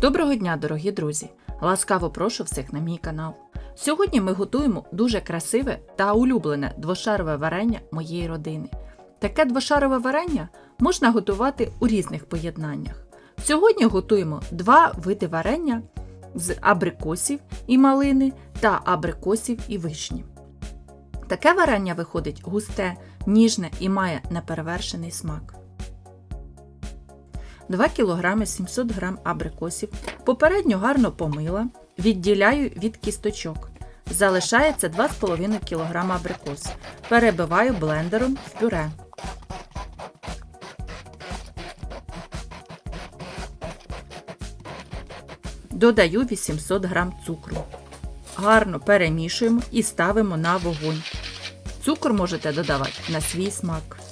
Доброго дня, дорогі друзі! Ласкаво прошу всіх на мій канал. Сьогодні ми готуємо дуже красиве та улюблене двошарове варення моєї родини. Таке двошарове варення можна готувати у різних поєднаннях. Сьогодні готуємо два види варення з абрикосів і малини та абрикосів і вишні. Таке варення виходить густе, ніжне і має неперевершений смак. 2 кг 700 г абрикосів попередньо гарно помила, відділяю від кісточок. Залишається 2,5 кг абрикос. Перебиваю блендером в пюре. Додаю 800 г цукру. Гарно перемішуємо і ставимо на вогонь. Цукор можете додавати на свій смак.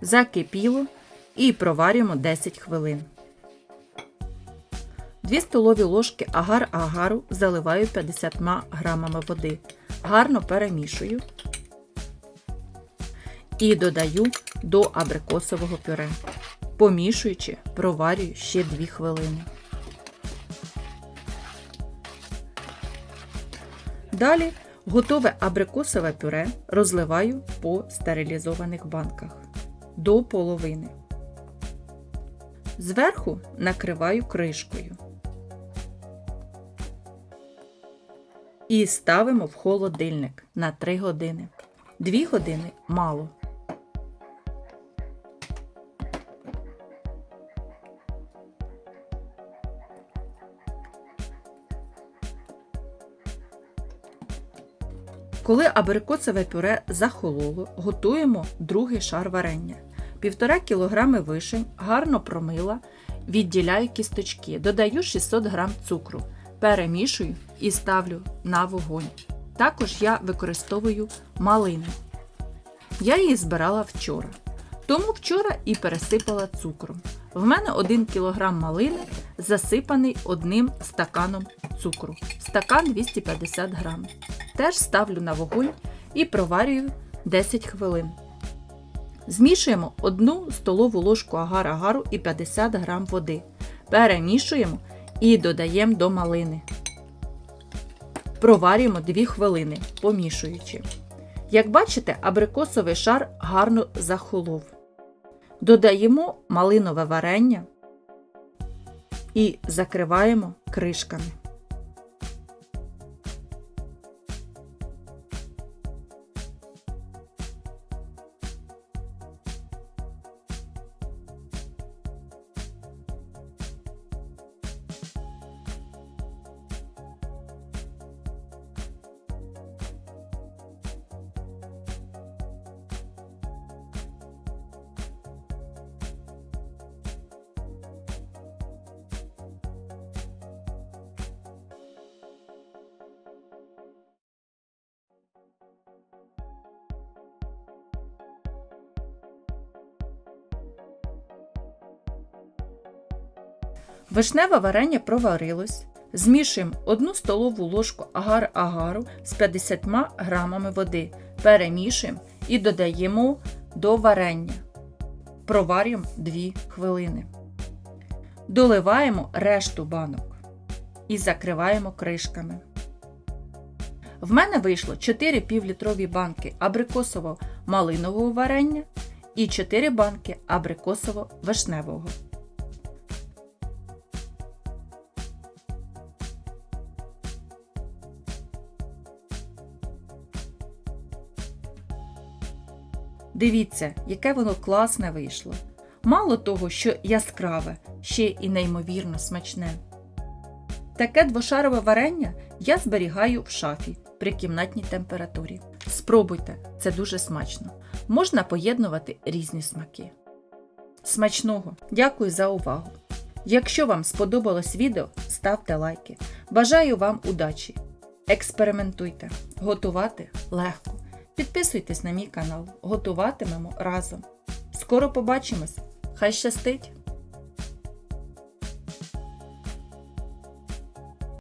Закипіло і проварюємо 10 хвилин. 2 столові ложки агар-агару заливаю 50 грамами води. Гарно перемішую і додаю до абрикосового пюре. Помішуючи, проварюю ще 2 хвилини. Далі готове абрикосове пюре розливаю по стерилізованих банках до половини. Зверху накриваю кришкою. І ставимо в холодильник на 3 години. 2 години мало. Коли абрикосове пюре захололо, готуємо другий шар варення. 1,5 кг вишень гарно промила, відділяю кісточки, додаю 600 г цукру, перемішую і ставлю на вогонь. Також я використовую малину. Я її збирала вчора. Тому вчора і пересипала цукром. В мене 1 кг малини засипаний одним стаканом цукру. Стакан 250 г. Теж ставлю на вогонь і проварюю 10 хвилин. Змішуємо 1 столову ложку агар-агару і 50 г води. Перемішуємо і додаємо до малини. Проварюємо 2 хвилини, помішуючи. Як бачите, абрикосовий шар гарно захолов. Додаємо малинове варення і закриваємо кришками. Вишневе варення проварилось. Змішуємо 1 столову ложку агар-агару з 50 грамами води. Перемішуємо і додаємо до варення. Проварюємо 2 хвилини. Доливаємо решту банок і закриваємо кришками. В мене вийшло 4 півлітрові банки абрикосово-малинового варення і 4 банки абрикосово-вишневого. Дивіться, яке воно класне вийшло. Мало того, що яскраве, ще і неймовірно смачне. Таке двошарове варення я зберігаю в шафі при кімнатній температурі. Спробуйте, це дуже смачно. Можна поєднувати різні смаки. Смачного! Дякую за увагу! Якщо вам сподобалось відео, ставте лайки. Бажаю вам удачі! Експериментуйте, готувати легко. Підписуйтесь на мій канал, готуватимемо разом. Скоро побачимось! Хай щастить!